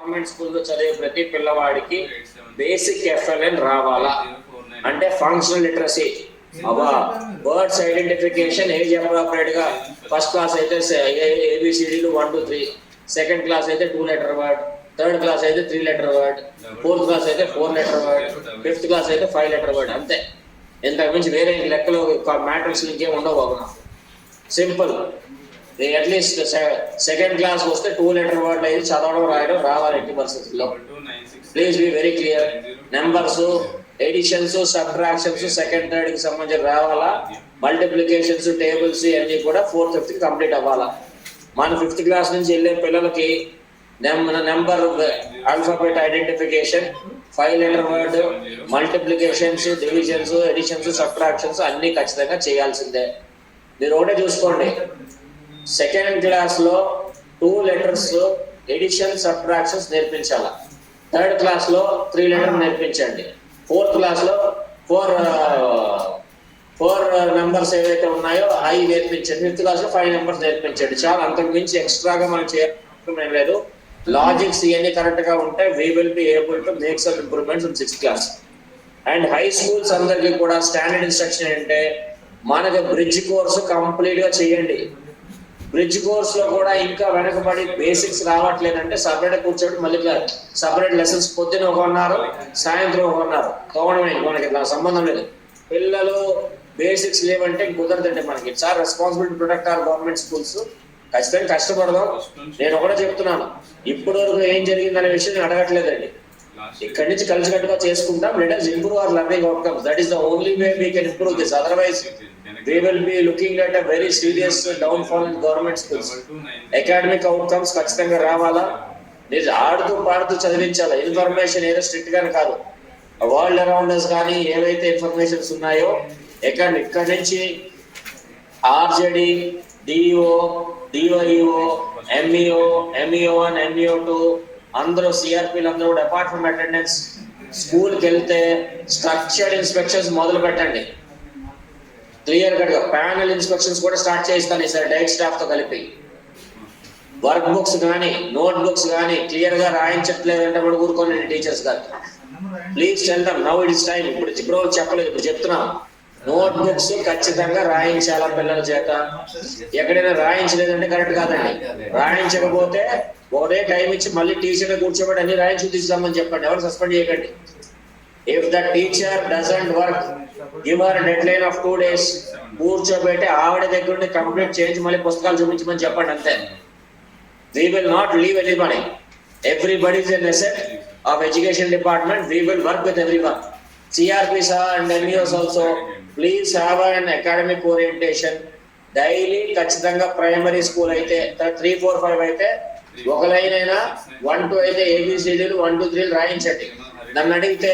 Government స్కూల్లో చదివే ప్రతి పిల్లవాడికి బేసిక్ ఎఫ్ఎల్ఎన్ రావాలా? అంటే ఫంక్షనల్ లిటరసీ అబ్బా బర్డ్స్ ఐడెంటిఫికేషన్ ఏజ్ అప్రాపరేట్గా ఫస్ట్ క్లాస్ అయితే ఏబిసిడీలు one two three second class అయితే two letter word third class అయితే three letter word fourth class అయితే four letter word fifth class అయితే ఫైవ్ లెటర్ వర్డ్ అంతే. ఇంతకు మించి వేరే లెక్కలు మ్యాటర్స్ ఇంకేం ఉండవు బాబు సింపుల్ అట్లీస్ట్ సెకండ్ క్లాస్ వస్తే టూ లెటర్ వర్డ్ అయితే చదవడం రాయడం రావాలి ఎట్టి పరిస్థితుల్లో. Please be very clear numbers additions subtractions second థర్డ్కి సంబంధించి రావాలా? మల్టిప్లికేషన్స్ టేబుల్స్ ఇవన్నీ కూడా ఫోర్త్ ఫిఫ్త్కి కంప్లీట్ అవ్వాలా? మన ఫిఫ్త్ క్లాస్ నుంచి వెళ్ళే పిల్లలకి number alphabet identification five letter word multiplications divisions additions subtractions అన్ని ఖచ్చితంగా చేయాల్సిందే. మీరు ఒకటే చూసుకోండి. సెకండ్ క్లాస్లో టూ లెటర్స్ ఎడిషన్ సబ్ట్రాక్షన్స్ నేర్పించాల. థర్డ్ క్లాస్లో త్రీ లెటర్ నేర్పించండి. ఫోర్త్ క్లాస్లో ఫోర్ ఫోర్ నెంబర్స్ ఏవైతే ఉన్నాయో అవి నేర్పించండి. ఫిఫ్త్ క్లాస్లో ఫైవ్ నెంబర్స్ నేర్పించండి. చాలా అంతకు మించి ఎక్స్ట్రాగా మనం చేయడం లేదు. లాజిక్స్ ఇవన్నీ కరెక్ట్గా ఉంటే we will be able to make some improvements in sixth class and high schools అందరికీ కూడా స్టాండర్డ్ ఇన్స్ట్రక్షన్ అంటే మనకి బ్రిడ్జ్ కోర్స్ కంప్లీట్గా చేయండి. బ్రిడ్జ్ కోర్స్లో కూడా ఇంకా వెనకబడి బేసిక్స్ రావట్లేదంటే సపరేట్ కూర్చోబెట్టి మళ్ళీ సపరేట్ లెసన్స్ పొద్దున ఒక ఉన్నారు సాయంత్రం ఒక ఉన్నారు. తోవడమే మనకి నా సంబంధం లేదు. పిల్లలు బేసిక్స్ లేవంటే కుదరదండి మనకి. Sir responsibility protect our government schools ఖచ్చితంగా కష్టపడదాం. నేను ఒకటే చెప్తున్నాను. ఇప్పటి వరకు ఏం జరిగిందనే విషయం నేను అడగట్లేదండి. ఇక్కడి నుంచి కలిసికట్టుగా చేసుకుంటాం. Let improve our learning outcomes that is the only way we can improve this otherwise we will be looking at a very serious downfall in government schools. Academic outcomes ఖచ్చితంగా రావాలా? నేను ఆడుతూ పాడుతూ చదివించాలా? ఇన్ఫర్మేషన్ ఏదో స్ట్రిక్ట్ గానే కాదు. World around us కానీ ఏవైతే ఇన్ఫర్మేషన్స్ ఉన్నాయో ఎక్కడ ఇక్కడ నుంచి RJD DO DyEO MEO MEO one MEO two అందరూ సిఆర్పీలు అందరూ కూడా అపార్ట్ ఫ్రమ్ అటెండెన్స్ స్కూల్కి వెళ్తే స్ట్రక్చర్డ్ ఇన్స్పెక్షన్స్ మొదలు పెట్టండి క్లియర్ కట్గా ప్యానల్ ఇన్స్పెక్షన్స్ కూడా స్టార్ట్ చేస్తాను సార్ డైట్ స్టాఫ్తో కలిపి. వర్క్ బుక్స్ కానీ నోట్ బుక్స్ కానీ క్లియర్గా రాయించట్లేదంటే కూడా ఊరుకోండి టీచర్స్ గారు. ప్లీజ్ వెళ్దాం నవ్ ఇట్స్ టైం ఇప్పుడు ఇప్పుడు చెప్పలేదు ఇప్పుడు చెప్తున్నాం. నోట్ బుక్స్ ఖచ్చితంగా రాయించాలా పిల్లల చేత? ఎక్కడైనా రాయించలేదంటే కరెక్ట్ కాదండి. రాయించకపోతే ఒకటే టైం ఇచ్చి మళ్ళీ టీచర్ కూర్చోబెట్టి అన్ని రాయించి తీసుకురామని చెప్పండి. ఎవరు సస్పెండ్ చేయకండి. If the teacher doesn't work give her deadline of two days కూర్చోబెట్టి ఆవిడ దగ్గర నుండి కంప్లీట్ చేయించి మళ్ళీ పుస్తకాలు చూపించమని చెప్పండి అంతే. We will not leave anybody everybody is an asset of education department we will work with every one CRPs and MEOs also please have an academic orientation daily ఖచ్చితంగా ప్రైమరీ స్కూల్ అయితే three four five అయితే ఒక line అయినా one two అయితే ఏబిసిడీలు one two త్రీలు రాయించండి. నన్ను అడిగితే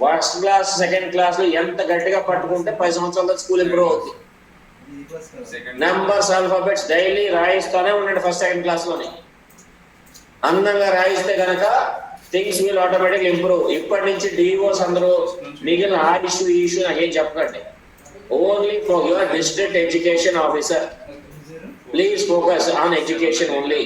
first class second క్లాస్లో ఎంత గట్టిగా పట్టుకుంటే పది సంవత్సరాల స్కూల్ ఇంప్రూవ్ అవుతుంది నంబర్స్ ఆల్ఫాబెట్స్ డైలీ రాయిస్తూనే ఉండండి ఫస్ట్ సెకండ్ క్లాస్లోనే. అందంగా రాయిస్తే గనక థింగ్స్ విల్ ఆటోమేటిక్ ఇంప్రూవ్ ఇప్పటి నుంచి డివోర్స్ అందరూ మిగిలిన ఆ ఇష్యూ ఈ ఇష్యూ నాకేం చెప్పకండి. Only for your district education officer please focus on education only